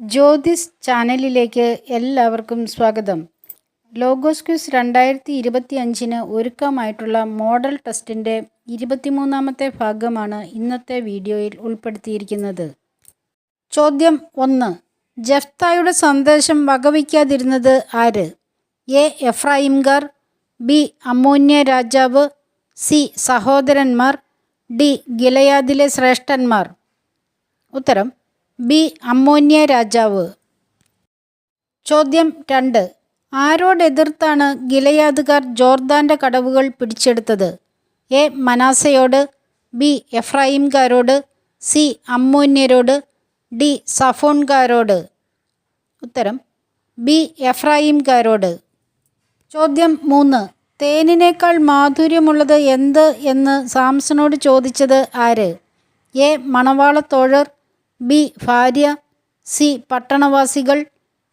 ജ്യോതിസ് ചാനലിലേക്ക് എല്ലാവർക്കും സ്വാഗതം. ലോഗോസ് ക്യൂസ് രണ്ടായിരത്തി ഇരുപത്തി അഞ്ചിന് ഒരുക്കമായിട്ടുള്ള മോഡൽ ടെസ്റ്റിന്റെ ഇരുപത്തിമൂന്നാമത്തെ ഭാഗമാണ് ഇന്നത്തെ വീഡിയോയിൽ ഉൾപ്പെടുത്തിയിരിക്കുന്നത്. ചോദ്യം ഒന്ന്. ജഫ്തായുടെ സന്ദേശം വകവയ്ക്കാതിരുന്നത് ആര്? എ. എഫ്രായിംഗാർ ബി. അമോന്യ രാജാവ് സി. സഹോദരന്മാർ ഡി. ഗിലയാദിലെ ശ്രേഷ്ഠന്മാർ. ഉത്തരം. ബി. അമ്മോന്യ രാജാവ്. ചോദ്യം രണ്ട്. ആരോടെതിർത്താണ് ഗിലയാദുകാർ ജോർദാന്റെ കടവുകൾ പിടിച്ചെടുത്തത്? എ. മനാസയോട് ബി. എഫ്രായിംകാരോട് സി. അമ്മോന്യരോട് ഡി. സഫോൺകാരോട്. ഉത്തരം ബി. എഫ്രായിംകാരോട്. ചോദ്യം മൂന്ന്. തേനിനേക്കാൾ മാധുര്യമുള്ളത് എന്ത് എന്ന് സാംസണോട് ചോദിച്ചത് ആര്? എ. മണവാളത്തോഴർ ബി ഭാര്യ സി പട്ടണവാസികൾ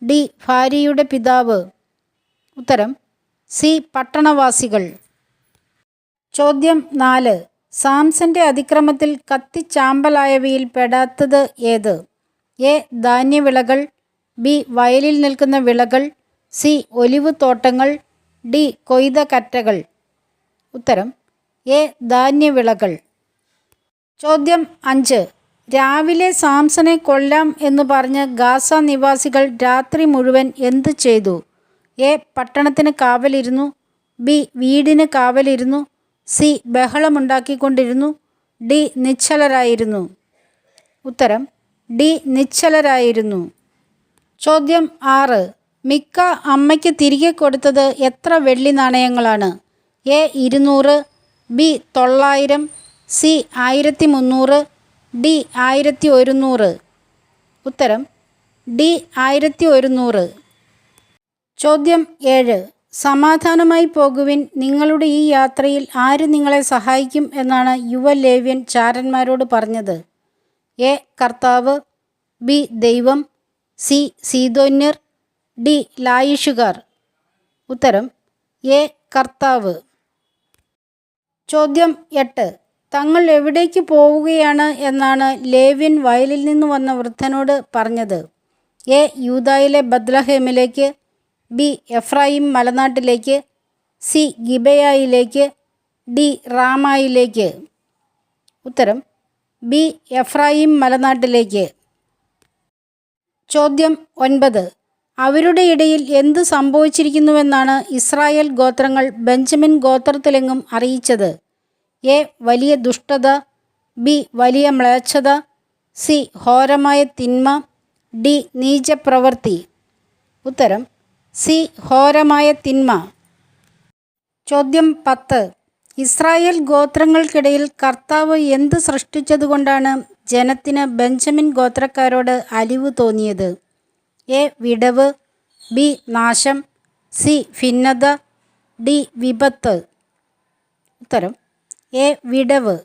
ഡി ഭാര്യയുടെ പിതാവ്. ഉത്തരം സി പട്ടണവാസികൾ. ചോദ്യം നാല്. സാംസന്റെ അതിക്രമത്തിൽ കത്തിച്ചാമ്പലായവയിൽ പെടാത്തത് ഏത്? എ. ധാന്യവിളകൾ ബി വയലിൽ നിൽക്കുന്ന വിളകൾ സി ഒലിവ് തോട്ടങ്ങൾ ഡി കൊയ്ത കറ്റകൾ. ഉത്തരം എ ധാന്യവിളകൾ. ചോദ്യം അഞ്ച്. രാവിലെ സാംസനെ കൊല്ലാം എന്ന് പറഞ്ഞ് ഗാസ നിവാസികൾ രാത്രി മുഴുവൻ എന്തു ചെയ്തു? എ പട്ടണത്തിന് കാവലിരുന്നു. ബി വീടിന് കാവലിരുന്നു. സി ബഹളമുണ്ടാക്കിക്കൊണ്ടിരുന്നു. ഡി നിശ്ചലരായിരുന്നു. ഉത്തരം ഡി നിശ്ചലരായിരുന്നു. ചോദ്യം ആറ് മിക്ക അമ്മയ്ക്ക് തിരികെ കൊടുത്തത് എത്ര വെള്ളി നാണയങ്ങളാണ്? എ ഇരുന്നൂറ് ബി തൊള്ളായിരം സി ആയിരത്തി മുന്നൂറ് ഡി ആയിരത്തി ഒരുന്നൂറ്. ഉത്തരം ഡി ആയിരത്തി ഒരുന്നൂറ്. ചോദ്യം ഏഴ് സമാധാനമായി പോകുവിൻ നിങ്ങളുടെ ഈ യാത്രയിൽ ആര് നിങ്ങളെ സഹായിക്കും എന്നാണ് യുവ ലേവ്യൻ ചാരന്മാരോട് പറഞ്ഞത്. എ കർത്താവ് ബി ദൈവം സി സീതോന്യർ ഡി ലായിഷുകാർ. ഉത്തരം എ കർത്താവ്. ചോദ്യം എട്ട് തങ്ങൾ എവിടേക്ക് പോവുകയാണ് എന്നാണ് ലേവിൻ വയലിൽ നിന്ന് വന്ന വൃദ്ധനോട് പറഞ്ഞത്. എ. യൂതായിലെ ബദ്ലഹേമിലേക്ക് ബി. എഫ്രായിം മലനാട്ടിലേക്ക് സി. ഗിബയായിലേക്ക് ഡി. റാമായിലേക്ക്. ഉത്തരം ബി. എഫ്രായിം മലനാട്ടിലേക്ക്. ചോദ്യം ഒൻപത്. അവരുടെ ഇടയിൽ എന്ത് സംഭവിച്ചിരിക്കുന്നുവെന്നാണ് ഇസ്രായേൽ ഗോത്രങ്ങൾ ബെഞ്ചമിൻ ഗോത്രത്തിലെങ്ങും അറിയിച്ചത്. എ വലിയ ദുഷ്ടത ബി വലിയ മ്ലേച്ഛത സി ഹോരമായ തിന്മ ഡി നീചപ്രവൃത്തി. ഉത്തരം സി ഹോരമായ തിന്മ. ചോദ്യം പത്ത്. ഇസ്രായേൽ ഗോത്രങ്ങൾക്കിടയിൽ കർത്താവ് എന്ത് സൃഷ്ടിച്ചതുകൊണ്ടാണ് ജനത്തിന് ബെഞ്ചമിൻ ഗോത്രക്കാരോട് അലിവ് തോന്നിയത്? എ വിടവ് ബി നാശം സി ഭിന്നത ഡി വിപത്ത്. ഉത്തരം എ വിടവ്.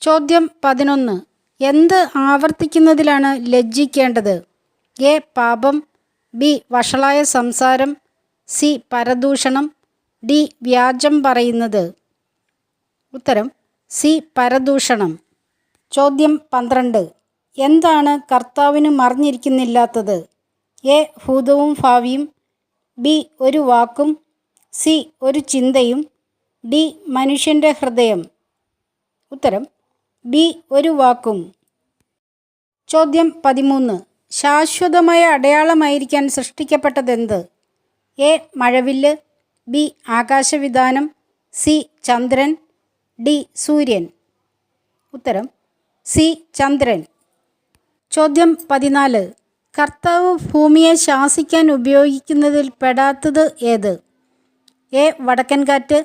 ചോദ്യം പതിനൊന്ന്. എന്ത് ആവർത്തിക്കുന്നതിലാണ് ലജ്ജിക്കേണ്ടത്? എ പാപം ബി വഷളായ സംസാരം സി പരദൂഷണം ഡി വ്യാജം പറയുന്നത്. ഉത്തരം സി പരദൂഷണം. ചോദ്യം പന്ത്രണ്ട്. എന്താണ് കർത്താവിന് മറിഞ്ഞിരിക്കുന്നില്ലാത്തത്? എ ഭൂതവും ഭാവിയും ബി ഒരു വാക്കും സി ഒരു ചിന്തയും ഡി മനുഷ്യന്റെ ഹൃദയം. ഉത്തരം ബി ഒരു വാക്കും. ചോദ്യം പതിമൂന്ന്. ശാശ്വതമായ അടയാളമായിരിക്കാൻ സൃഷ്ടിക്കപ്പെട്ടതെന്ത്? എ മഴവില്ല് ബി ആകാശവിധാനം സി ചന്ദ്രൻ ഡി സൂര്യൻ. ഉത്തരം സി ചന്ദ്രൻ. ചോദ്യം പതിനാല്. കർത്താവ് ഭൂമിയെ ശാസിക്കാൻ ഉപയോഗിക്കുന്നതിൽ പെടാത്തത് ഏത്? എ വടക്കൻ കാറ്റ്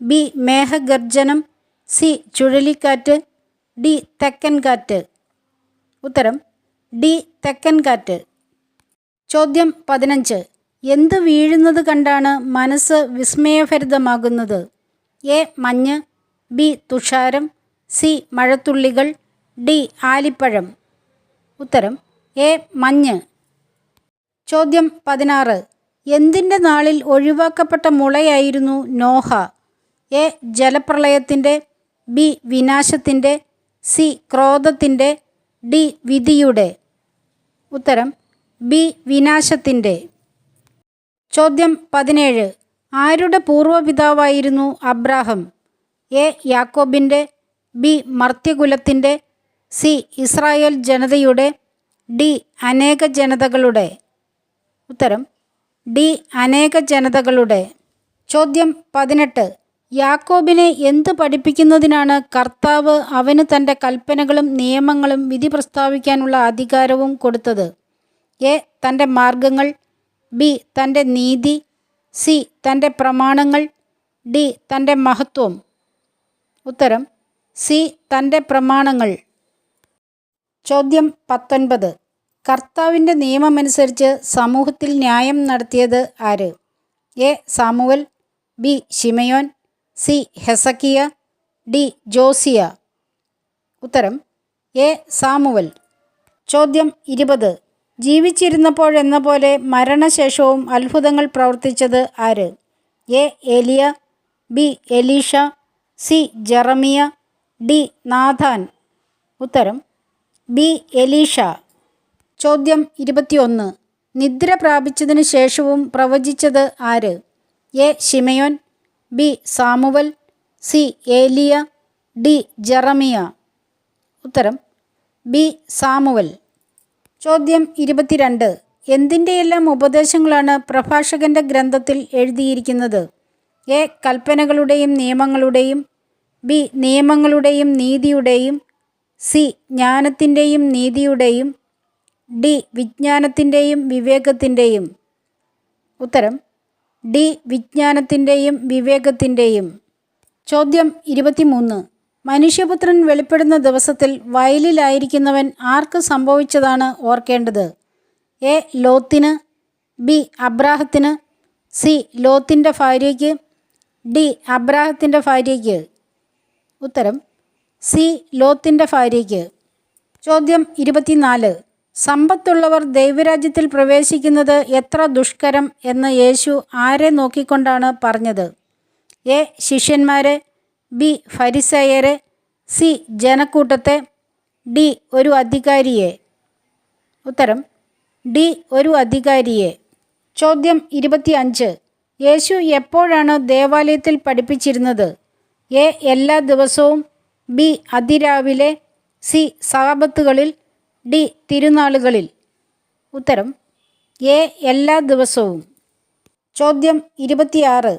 ബി മേഘഗർജനം സി ചുഴലിക്കാറ്റ് ഡി തെക്കൻ കാറ്റ് ഉത്തരം ഡി തെക്കൻ കാറ്റ് ചോദ്യം പതിനഞ്ച്. എന്ത് വീഴുന്നത് കണ്ടാണ് മനസ്സ് വിസ്മയഭരിതമാകുന്നത്? എ മഞ്ഞ് ബി തുഷാരം സി മഴത്തുള്ളികൾ ഡി ആലിപ്പഴം. ഉത്തരം എ മഞ്ഞ്. ചോദ്യം പതിനാറ്. എന്തിന്റെ നാളിൽ ഒഴിവാക്കപ്പെട്ട മുളയായിരുന്നു നോഹ? എ ജലപ്രളയത്തിന്റെ ബി വിനാശത്തിന്റെ സി ക്രോധത്തിന്റെ ഡി വിധിയുടെ. ഉത്തരം ബി വിനാശത്തിന്റെ. ചോദ്യം പതിനേഴ്. ആരുടെ പൂർവപിതാവായിരുന്നു അബ്രാഹം? എ യാക്കോബിന്റെ ബി മർത്യകുലത്തിന്റെ സി ഇസ്രായേൽ ജനതയുടെ ഡി അനേക ജനതകളുടെ. ഉത്തരം ഡി അനേക ജനതകളുടെ. ചോദ്യം പതിനെട്ട്. യാക്കോബിനെ എന്ത് പഠിപ്പിക്കുന്നതിനാണ് കർത്താവ് അവന് തന്റെ കൽപ്പനകളും നിയമങ്ങളും വിധി പ്രസ്താവിക്കാനുള്ള അധികാരവും കൊടുത്തത്? എ തന്റെ മാർഗങ്ങൾ. ബി തന്റെ നീതി. സി തന്റെ പ്രമാണങ്ങൾ. ഡി തന്റെ മഹത്വം. ഉത്തരം സി തന്റെ പ്രമാണങ്ങൾ. ചോദ്യം പത്തൊൻപത്. കർത്താവിന്റെ നിയമമനുസരിച്ച് സമൂഹത്തിൽ ന്യായം നടത്തിയത് ആര്? A Samuel. B Simeon C Hezekiah D Josiah. ഉത്തരം എ സാമുവൽ. ചോദ്യം ഇരുപത്. ജീവിച്ചിരുന്നപ്പോഴെന്ന പോലെ മരണശേഷവും അത്ഭുതങ്ങൾ പ്രവർത്തിച്ചത് ആര്? A Elijah B Elisha C Jeremiah D Nathan. ഉത്തരം ബി എലീഷ. ചോദ്യം ഇരുപത്തിയൊന്ന്. നിദ്ര പ്രാപിച്ചതിനു ശേഷവും പ്രവചിച്ചത് ആര്? A Simeon B Samuel C Elijah D Jeremiah. ഉത്തരം ബി സാമുവൽ. ചോദ്യം ഇരുപത്തിരണ്ട്. എന്തിന്റെയെല്ലാം ഉപദേശങ്ങളാണ് പ്രഭാഷകന്റെ ഗ്രന്ഥത്തിൽ എഴുതിയിരിക്കുന്നത്? എ. കൽപ്പനകളുടെയും നിയമങ്ങളുടെയും ബി നിയമങ്ങളുടെയും നീതിയുടെയും സി ജ്ഞാനത്തിന്റെയും നീതിയുടെയും ഡി വിജ്ഞാനത്തിന്റെയും വിവേകത്തിന്റെയും. ഉത്തരം ഡി വിജ്ഞാനത്തിന്റെയും വിവേകത്തിന്റെയും ചോദ്യം ഇരുപത്തിമൂന്ന്. മനുഷ്യപുത്രൻ വെളിപ്പെടുന്ന ദിവസത്തിൽ വയലിലായിരിക്കുന്നവൻ ആർക്ക് സംഭവിച്ചതാണ് ഓർക്കേണ്ടത്? എ. ലോത്തിന് ബി. അബ്രാഹത്തിന് സി. ലോത്തിന്റെ ഭാര്യയ്ക്ക് ഡി. അബ്രാഹത്തിന്റെ ഭാര്യയ്ക്ക്. ഉത്തരം സി. ലോത്തിന്റെ ഭാര്യയ്ക്ക്. ചോദ്യം ഇരുപത്തിനാല്. സമ്പത്തുള്ളവർ ദൈവരാജ്യത്തിൽ പ്രവേശിക്കുന്നത് എത്ര ദുഷ്കരം എന്ന് യേശു ആരെ നോക്കിക്കൊണ്ടാണ് പറഞ്ഞത്? എ. ശിഷ്യന്മാരെ ബി. ഫരിസയരെ സി. ജനക്കൂട്ടത്തെ ഡി. ഒരു അധികാരിയെ. ഉത്തരം ഡി. ഒരു അധികാരിയെ. ചോദ്യം ഇരുപത്തി അഞ്ച് യേശു എപ്പോഴാണ് ദേവാലയത്തിൽ പഠിപ്പിച്ചിരുന്നത്? എ. എല്ലാ ദിവസവും ബി. അതിരാവിലെ സി. സാപത്തുകളിൽ ഡി തിരുനാളുകളിൽ. ഉത്തരം എ എല്ലാ ദിവസവും. ചോദ്യം ഇരുപത്തിയാറ്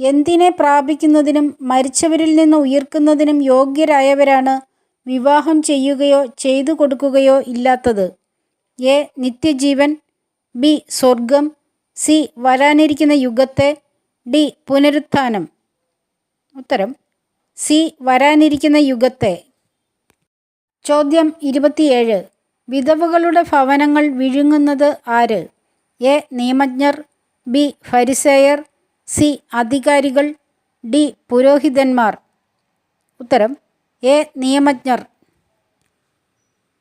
എന്തിനെ പ്രാപിക്കുന്നതിനും മരിച്ചവരിൽ നിന്ന് ഉയർക്കുന്നതിനും യോഗ്യരായവരാണ് വിവാഹം ചെയ്യുകയോ ചെയ്തു കൊടുക്കുകയോ ഇല്ലാത്തത്. എ നിത്യജീവൻ. ബി സ്വർഗം. സി വരാനിരിക്കുന്ന യുഗത്തെ. ഡി പുനരുത്ഥാനം. ഉത്തരം സി വരാനിരിക്കുന്ന യുഗത്തെ. ചോദ്യം ഇരുപത്തിയേഴ് വിധവകളുടെ ഭവനങ്ങൾ വിഴുങ്ങുന്നത് ആര്? എ. നിയമജ്ഞർ ബി. ഫരിസേയർ സി. അധികാരികൾ ഡി. പുരോഹിതന്മാർ. ഉത്തരം എ. നിയമജ്ഞർ.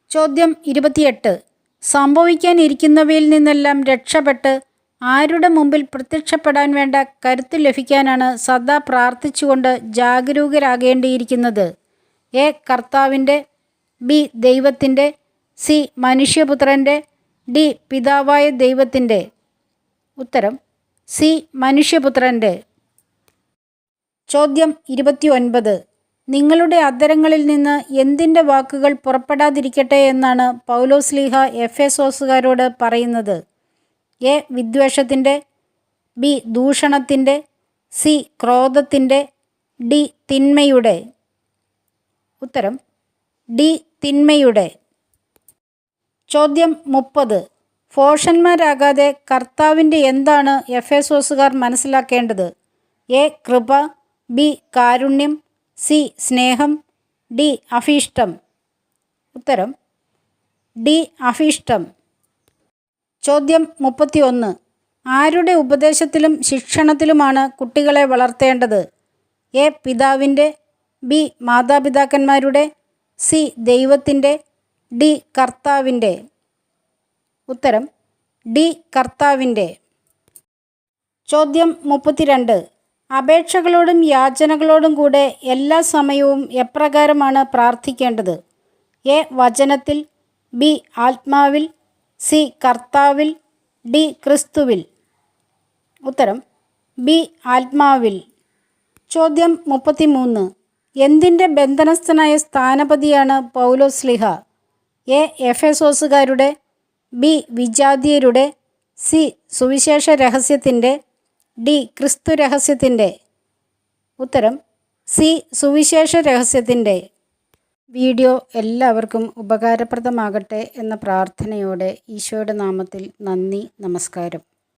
ചോദ്യം ഇരുപത്തിയെട്ട്. സംഭവിക്കാനിരിക്കുന്നവയിൽ നിന്നെല്ലാം രക്ഷപ്പെട്ട് ആരുടെ മുമ്പിൽ പ്രത്യക്ഷപ്പെടാൻ വേണ്ട കരുത്ത് ലഭിക്കാനാണ് സദാ പ്രാർത്ഥിച്ചുകൊണ്ട് ജാഗരൂകരാകേണ്ടിയിരിക്കുന്നത്? എ. കർത്താവിന്റെ ബി. ദൈവത്തിന്റെ സി മനുഷ്യപുത്രന്റെ ഡി പിതാവായ ദൈവത്തിന്റെ ഉത്തരം സി മനുഷ്യപുത്രന്റെ ചോദ്യം ഇരുപത്തിയൊൻപത്. നിങ്ങളുടെ അധരങ്ങളിൽ നിന്ന് എന്തിന്റെ വാക്കുകൾ പുറപ്പെടാതിരിക്കട്ടെ എന്നാണ് പൗലോസ് പൗലോസ്ലീഹ എഫേസോസുകാരോട് പറയുന്നത്. എ വിദ്വേഷത്തിന്റെ ബി ദൂഷണത്തിന്റെ സി ക്രോധത്തിന്റെ ഡി തിന്മയുടെ. ഉത്തരം ഡി തിന്മയുടെ. ചോദ്യം മുപ്പത്. ഫോഷന്മാരാകാതെ കർത്താവിന്റെ എന്താണ് എഫേസോസുകാർ മനസ്സിലാക്കേണ്ടത്? എ. കൃപ ബി. കാരുണ്യം സി. സ്നേഹം ഡി. അഭീഷ്ടം. ഉത്തരം ഡി. അഭീഷ്ടം. ചോദ്യം മുപ്പത്തിയൊന്ന്. ആരുടെ ഉപദേശത്തിലും ശിക്ഷണത്തിലുമാണ് കുട്ടികളെ വളർത്തേണ്ടത്? എ. പിതാവിന്റെ ബി. മാതാപിതാക്കന്മാരുടെ സി. ദൈവത്തിന്റെ ഡി കർത്താവിന്റെ ഉത്തരം ഡി കർത്താവിന്റെ. ചോദ്യം മുപ്പത്തിരണ്ട്. അപേക്ഷകളോടും യാചനകളോടും കൂടെ എല്ലാ സമയവും എപ്രകാരമാണ് പ്രാർത്ഥിക്കേണ്ടത്? എ. വചനത്തിൽ ബി. ആത്മാവിൽ സി. കർത്താവിൽ ഡി. ക്രിസ്തുവിൽ. ഉത്തരം ബി. ആത്മാവിൽ. ചോദ്യം മുപ്പത്തിമൂന്ന്. എന്തിന്റെ ബന്ധനസ്ഥനായ സ്ഥാനപതിയാണ് പൗലോസ്ലിഹ എ എഫേസോസുകാരുടെ ബി വിജാതീയരുടെ സി സുവിശേഷ രഹസ്യത്തിന്റെ ഡി ക്രിസ്തു രഹസ്യത്തിന്റെ. ഉത്തരം സി സുവിശേഷ രഹസ്യത്തിന്റെ. വീഡിയോ എല്ലാവർക്കും ഉപകാരപ്രദമാകട്ടെ എന്ന പ്രാർത്ഥനയോടെ ഈശോയുടെ നാമത്തിൽ നന്ദി നമസ്കാരം.